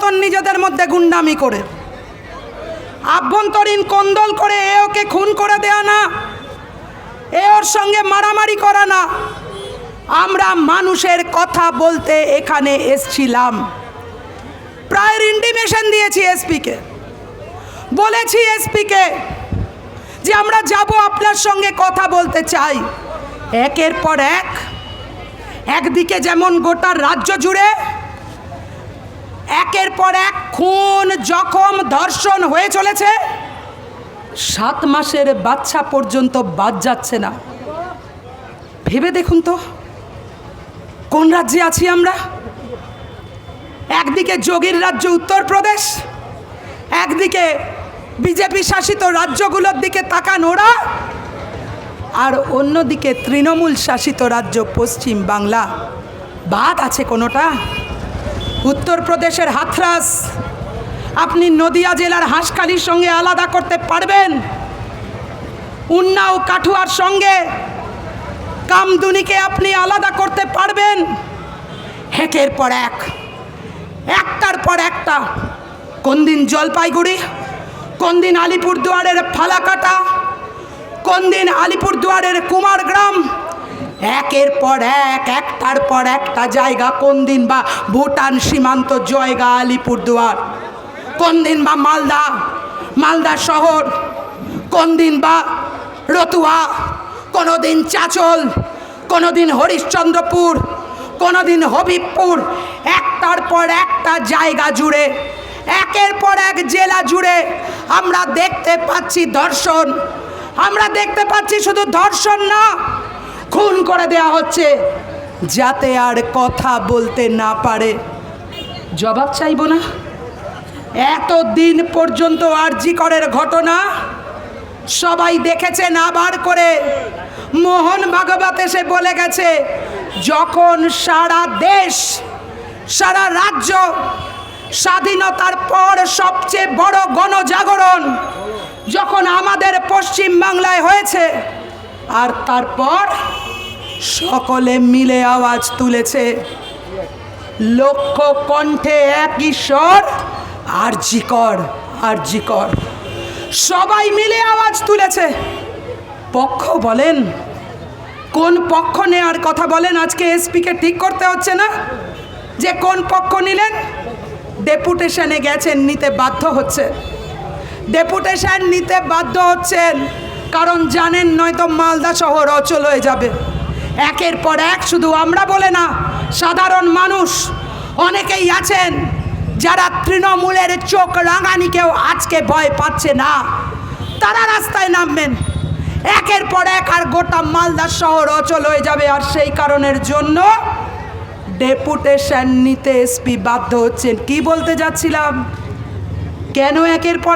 মতন নিজেদের মধ্যে গুন্ডামি করে। আভ্যন্তরীণ কোন্দল করে এ ওকে খুন করে দেয়া না, এ ওর সঙ্গে মারামারি করা না। আমরা মানুষের কথা বলতে এখানে এসছিলাম। প্রায়ের ইন্ডিমেশন দিয়েছি এসপিকে। বলেছি এসপিকে যে আমরা যাব আপনার সঙ্গে কথা বলতে চাই। একের পর এক, একদিকে যেমন গোটা রাজ্য জুড়ে একের পর এক খুন, জখম, ধর্ষণ হয়ে চলেছে। সাত মাসের বাচ্চা পর্যন্ত বাদ যাচ্ছে না। ভেবে দেখুন তো, কোন রাজ্যে আছি আমরা? একদিকে যোগীর রাজ্য উত্তরপ্রদেশ, একদিকে বিজেপি শাসিত রাজ্যগুলোর দিকে তাকান ওরা, আর অন্যদিকে তৃণমূল শাসিত রাজ্য পশ্চিম বাংলা। বাদ আছে কোনোটা? উত্তরপ্রদেশের হাথরাস। আপনি নদিয়া জেলার হাঁসখালির সঙ্গে আলাদা করতে পারবেন। উন্নাও কাঠুয়ার সঙ্গে কামদুনিকে আপনি আলাদা করতে পারবেন। হেকের পর এক, একটার পর একটা। কোন দিন জলপাইগুড়ি, কোন দিন আলিপুরদুয়ারের ফালাকাটা, কোন দিন আলিপুরদুয়ারের কুমারগ্রাম একের পর এক, একটার পর একটা জায়গা। কোন দিন বা ভুটান সীমান্ত জয়গা আলিপুরদুয়ার? কোন দিন বা মালদা মালদা শহর? কোন দিন বা রতুয়া? কোনো দিন চাচল কোনো দিন হরিশ্চন্দ্রপুর কোনো দিন হবিবপুর। একটার পর একটা জায়গা জুড়ে, একের পর এক জেলা জুড়ে আমরা দেখতে পাচ্ছি ধর্ষণ আমরা দেখতে পাচ্ছি শুধু ধর্ষণ না খুন করে দেয়া হচ্ছে, যাতে আর কথা বলতে না পারে। জবাব চাইব না? এত দিন পর্যন্ত আরজি করের ঘটনা সবাই দেখেছেন, আবার করে মোহন ভাগবত এসে বলে গেছে, যখন সারা দেশ, সারা রাজ্য স্বাধীনতার পর সবচেয়ে বড় গণজাগরণ যখন আমাদের পশ্চিম বাংলায় হয়েছে, আর তারপর সকলে মিলে আওয়াজ তুলেছে। লক্ষ কণ্ঠে এক ঈশ্বর আর জিকর আর জিকর। সবাই মিলে আওয়াজ তুলেছে। পক্ষ বলেন, কোন পক্ষ নেওয়ার কথা বলেন? আজকে এসপিকে ঠিক করতে হচ্ছে না? যে কোন পক্ষ নিলেন? ডেপুটেশনে গেছেন, নিতে বাধ্য হচ্ছে ডেপুটেশন নিতে বাধ্য হচ্ছেন, কারণ জানেন নয়তো মালদা শহর অচল হয়ে যাবে। একের পর এক শুধু আমরা বলে না, সাধারণ মানুষ অনেকেই আছেন যারা তৃণমূলের চোখ রাঙানিকেও আজকে ভয় পাচ্ছে না। তারা রাস্তায় নামবেন। একের পর এক আর গোটা মালদা শহর অচল হয়ে যাবে। আর সেই কারণের জন্য ডেপুটেশন নিতে এসপি বাধ্য হচ্ছেন। কি বলতে যাচ্ছিলাম? কেন একের পর